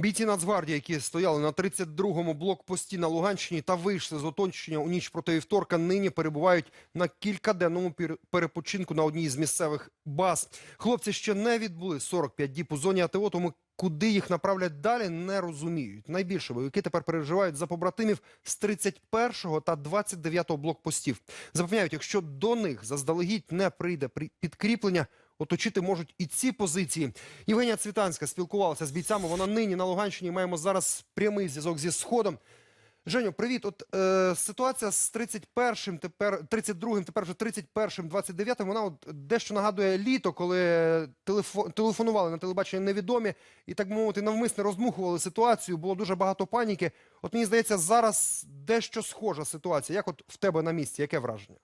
Бійці Нацгвардії, які стояли на 32-му блокпості на Луганщині та вийшли з оточення у ніч проти вівторка, нині перебувають на кількаденному перепочинку на одній з місцевих баз. Хлопці ще не відбули 45 діб у зоні АТО, тому куди їх направлять далі, не розуміють. Найбільше бойовики тепер переживають за побратимів з 31-го та 29-го блокпостів. Запевняють, якщо до них заздалегідь не прийде при- підкріплення, оточити можуть і ці позиції. Євгенія Цвітанська спілкувалася з бійцями. Вона нині на Луганщині. Маємо зараз прямий зв'язок зі сходом. Женю, привіт. От е, ситуація з 31-м, тепер 32-м, тепер вже 31-м, 29-м, Вона от дещо нагадує літо, коли телефо- телефонували на телебачення невідомі і так мовити навмисне роздмухували ситуацію. Було дуже багато паніки. От мені здається, зараз дещо схожа ситуація. Як от в тебе на місці? Яке враження?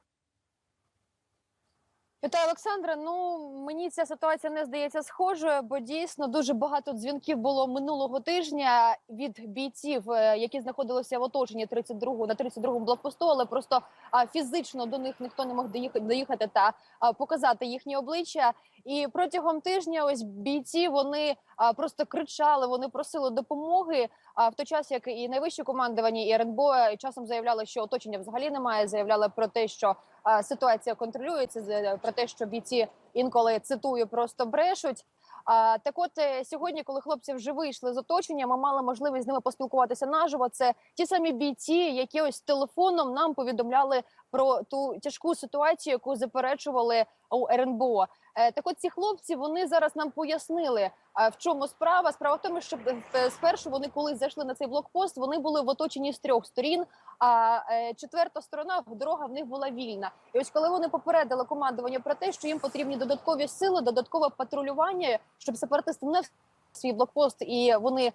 Вітаю, Олександра. Ну мені ця ситуація не здається схожою, бо дійсно дуже багато дзвінків було минулого тижня від бійців, е, які знаходилися в оточенні 32 на 32-му блокпосту, але просто а, фізично до них ніхто не мог доїхати, доїхати та а, показати їхні обличчя. І протягом тижня ось бійці вони а, просто кричали, вони просили допомоги. А в той час, як і найвище командування, і РНБО часом заявляли, що оточення взагалі немає. Заявляли про те, що а, ситуація контролюється, з- про те, що бійці інколи цитую, просто брешуть. А так, от е, сьогодні, коли хлопці вже вийшли з оточення, ми мали можливість з ними поспілкуватися наживо. Це ті самі бійці, які ось телефоном нам повідомляли про ту тяжку ситуацію, яку заперечували у РНБО. Е, Так, от ці хлопці вони зараз нам пояснили, в чому справа. Справа в тому, що е, спершу вони, коли зайшли на цей блокпост, вони були в оточенні з трьох сторін. А е, четверта сторона дорога в них була вільна. І ось коли вони попередили командування про те, що їм потрібні додаткові сили, додаткове патрулювання, щоб сепаратисти не в свій блокпост і вони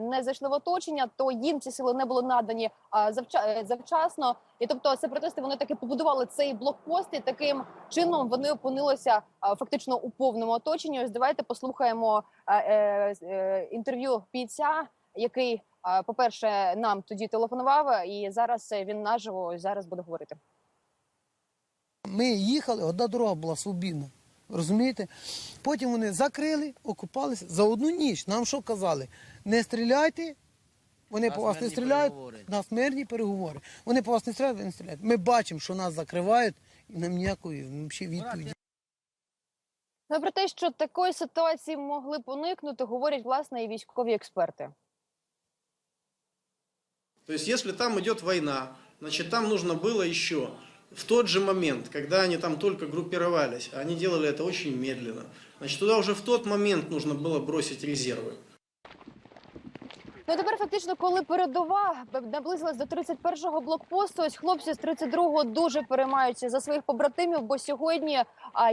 не зайшли в оточення, то їм ці сили не були надані е, завчасно. І тобто сепаратисти вони таки побудували цей блокпост, і таким чином вони опинилися фактично у повному оточенні. Ось давайте послухаємо е, е, інтерв'ю бійця, який, по-перше, нам тоді телефонував, і зараз він наживо зараз буде говорити. Ми їхали, одна дорога була свобідна. Розумієте? Потім вони закрили, окупалися за одну ніч. Нам що казали? Не стріляйте, вони На по вас не стріляють, переговори. на смертні переговори. Вони по вас не стріляють, ви не стріляють. Ми бачимо, що нас закривають, і нам ніякої взагалі відповіді. Ну, про те, що такої ситуації могли б уникнути, говорять власне і військові експерти. То есть, если там идет война, значит, там нужно было еще в тот же момент, когда они там только группировались, а они делали это очень медленно, значит, туда уже в тот момент нужно было бросить резервы. Ну тепер фактично, коли передова наблизилась до 31-го блокпосту, ось хлопці з 32-го дуже переймаються за своїх побратимів, бо сьогодні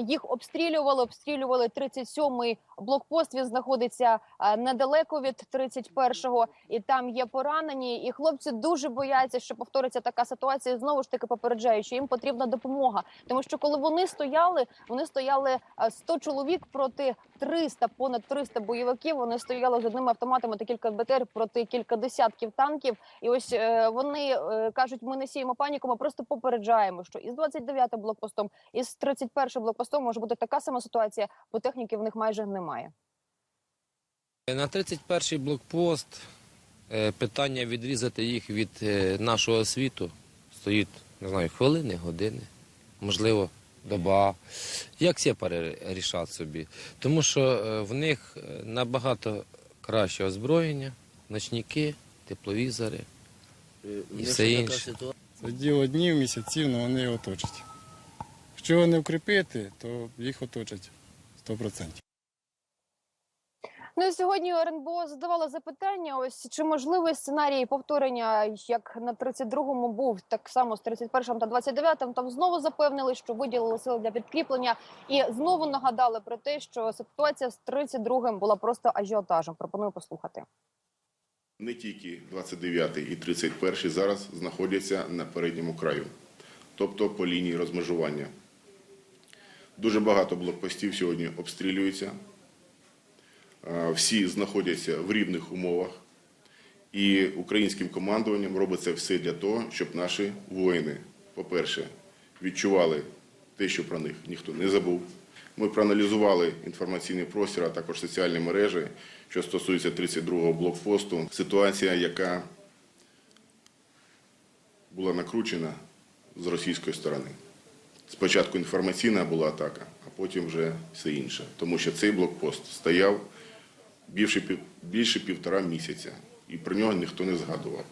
їх обстрілювали, обстрілювали 37-й блокпост. Він знаходиться недалеко від 31-го, і там є поранені. І хлопці дуже бояться, що повториться така ситуація. Знову ж таки попереджають, що їм потрібна допомога, тому що коли вони стояли, вони стояли а, 100 чоловік проти 300, понад 300 бойовиків. Вони стояли з одними автоматами та кілька БТР проти кілька десятків танків. І ось е, вони е, кажуть, ми не сіємо паніку. Ми просто попереджаємо, що із 29 блокпостом, із 31 блокпостом може бути така сама ситуація, бо техніки в них майже немає. На 31-й блокпост е, питання відрізати їх від нашого світу стоїть, не знаю, хвилини, години, можливо, доба. Як всі перерішати собі? Тому що в них набагато краще озброєння, ночники, тепловізори і все інше. Це діло днів, місяців, але вони його оточать. Якщо його не укріпити, то їх оточать 100%. Ну і сьогодні РНБО задавала запитання: ось чи можливий сценарій повторення, як на 32-му був, так само з 31-м та 29-м, Там знову запевнили, що виділили сили для підкріплення, і знову нагадали про те, що ситуація з 32-м була просто ажіотажем. Пропоную послухати. Не тільки 29 і 31 зараз знаходяться на передньому краю, тобто по лінії розмежування. Дуже багато блокпостів сьогодні обстрілюються. Е, Всі знаходяться в рівних умовах. І українським командуванням робиться все для того, щоб наші воїни, по-перше, відчували те, що про них ніхто не забув. Ми проаналізували інформаційний простір, а також соціальні мережі, що стосується 32-го блокпосту. Ситуація, яка була накручена з російської сторони. Спочатку інформаційна була атака, а потім вже все інше. Тому що цей блокпост стояв більше, більше півтора місяця, і про нього ніхто не згадував.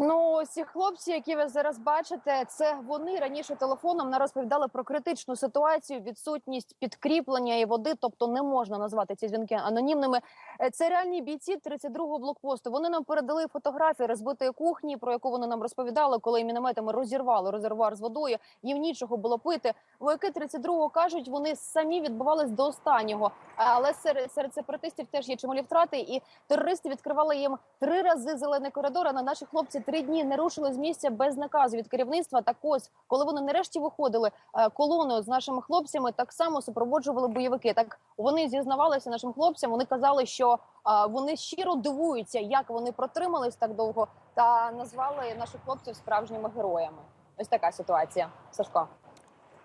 Ну, ці хлопці, які ви зараз бачите, це вони раніше телефоном не розповідали про критичну ситуацію, відсутність підкріплення і води, тобто не можна назвати ці дзвінки анонімними. Е, Це реальні бійці 32-го блокпосту. Вони нам передали фотографії розбитої кухні, про яку вони нам розповідали, коли мінометами розірвали резервуар з водою. Їм нічого було пити. Вояки 32-го кажуть, вони самі відбувались до останнього. Але серед, серед сепаратистів теж є чималі втрати, і терористи відкривали їм три рази зелений коридор. А на наші хлопці три дні не рушили з місця без наказу від керівництва. Так ось, коли вони нарешті виходили е, колоною з нашими хлопцями, так само супроводжували бойовики. Так вони зізнавалися нашим хлопцям. Вони казали, що е, вони щиро дивуються, як вони протримались так довго, та назвали наших хлопців справжніми героями. Ось така ситуація. Сашко.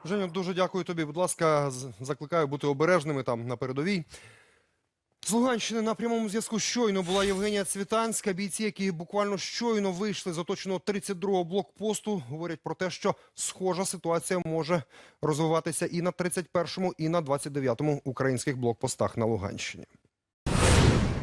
Женю, дуже дякую тобі. Будь ласка, закликаю бути обережними там на передовій. З Луганщини на прямому зв'язку щойно була Євгенія Цвітанська. Бійці, які буквально щойно вийшли з оточеного 32-го блокпосту, говорять про те, що схожа ситуація може розвиватися і на 31-му, і на 29-му українських блокпостах на Луганщині.